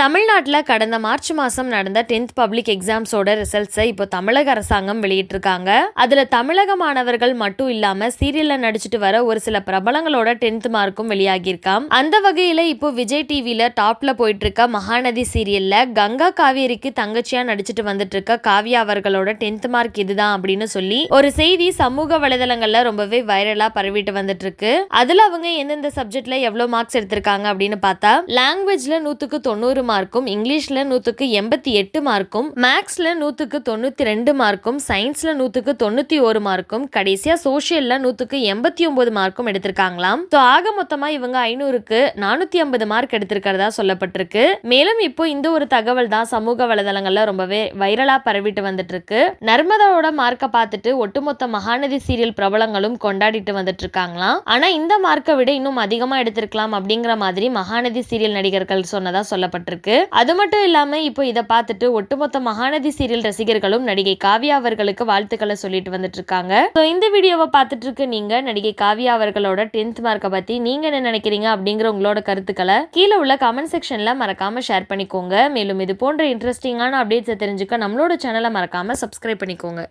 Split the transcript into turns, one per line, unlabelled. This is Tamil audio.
தமிழ்நாட்டில் கடந்த மார்ச் மாதம் நடந்த டென்த் பப்ளிக் எக்ஸாம்ஸோட ரிசல்ட்ஸை இப்போ தமிழக அரசாங்கம் வெளியிட்டிருக்காங்க. அதில் தமிழக மாணவர்கள் மட்டும் இல்லாமல் சீரியலில் நடிச்சிட்டு வர ஒரு சில பிரபலங்களோட டென்த் மார்க்கும் வெளியாகியிருக்காம். அந்த வகையில் இப்போ விஜய் டிவியில் டாப்ல போயிட்டு இருக்க மகாநதி சீரியலில் கங்கா காவேரிக்கு தங்கச்சியாக நடிச்சிட்டு வந்துட்டு இருக்க காவ்யா அவர்களோட டென்த் மார்க் இதுதான் அப்படின்னு சொல்லி ஒரு செய்தி சமூக வலைதளங்களில் ரொம்பவே வைரலாக பரவிட்டு வந்துட்டு இருக்கு அதில் அவங்க எந்தெந்த சப்ஜெக்டில் எவ்வளோ மார்க்ஸ் எடுத்திருக்காங்க அப்படின்னு பார்த்தா லாங்குவேஜில் நூற்றுக்கு தொண்ணூறு மார்க்கும் இங்கிலீஷ்ல நூற்றுக்கு எண்பத்தி எட்டு மார்க்கும் மேக்ஸ்ல நூற்றுக்கு தொண்ணூற்றி ரெண்டு மார்க்கும் சயின்ஸ்ல நூற்றுக்கு தொண்ணூற்றி ஒரு மார்க்கும் கடைசியா சோஷியல்ல நூற்றுக்கு எண்பத்தி ஒம்பது மார்க்கும் எடுத்திருக்காங்களாம். ஸோ ஆக மொத்தமாக இவங்க ஐநூறுக்கு நானூற்றி ஐம்பது மார்க் எடுத்திருக்கிறதா சொல்லப்பட்டிருக்கு. மேலும் இப்போ இந்த ஒரு தகவல் தான் சமூக வலைதளங்கள்ல ரொம்பவே வைரலா பரவிட்டு வந்துட்டு இருக்கு நர்மதாவோட மார்க்கை பார்த்துட்டு ஒட்டுமொத்த மகாநதி சீரியல் பிரபலங்களும் கொண்டாடிட்டு வந்துட்டு இருக்காங்களாம் ஆனா இந்த மார்க்கை விட இன்னும் அதிகமா எடுத்திருக்கலாம் அப்படிங்கிற மாதிரி மகாநதி சீரியல் நடிகர்கள் சொன்னதா சொல்லப்பட்டிருக்கு. அது மட்டும் இல்லாம இப்போ இதை பார்த்துட்டு ஒட்டுமொத்த மகாநதி சீரியல் ரசிகர்களும் நடிகை காவ்யா அவர்களுக்கு வாழ்த்துக்களை சொல்லிட்டு வந்துட்டு இருக்காங்க ஸோ இந்த வீடியோவை பார்த்துட்டு இருக்கு நீங்க நடிகை காவ்யா அவர்களோட டென்த் மார்க்கை பத்தி நீங்க என்ன நினைக்கிறீங்க அப்படிங்கிற உங்களோட கருத்துக்களை கீழே உள்ள கமெண்ட் செக்ஷன்ல மறக்காம ஷேர் பண்ணிக்கோங்க. மேலும் இது போன்ற இன்ட்ரெஸ்டிங்கான அப்டேட்ஸை தெரிஞ்சுக்க நம்மளோட சேனலை மறக்காம சப்ஸ்கிரைப் பண்ணிக்கோங்க.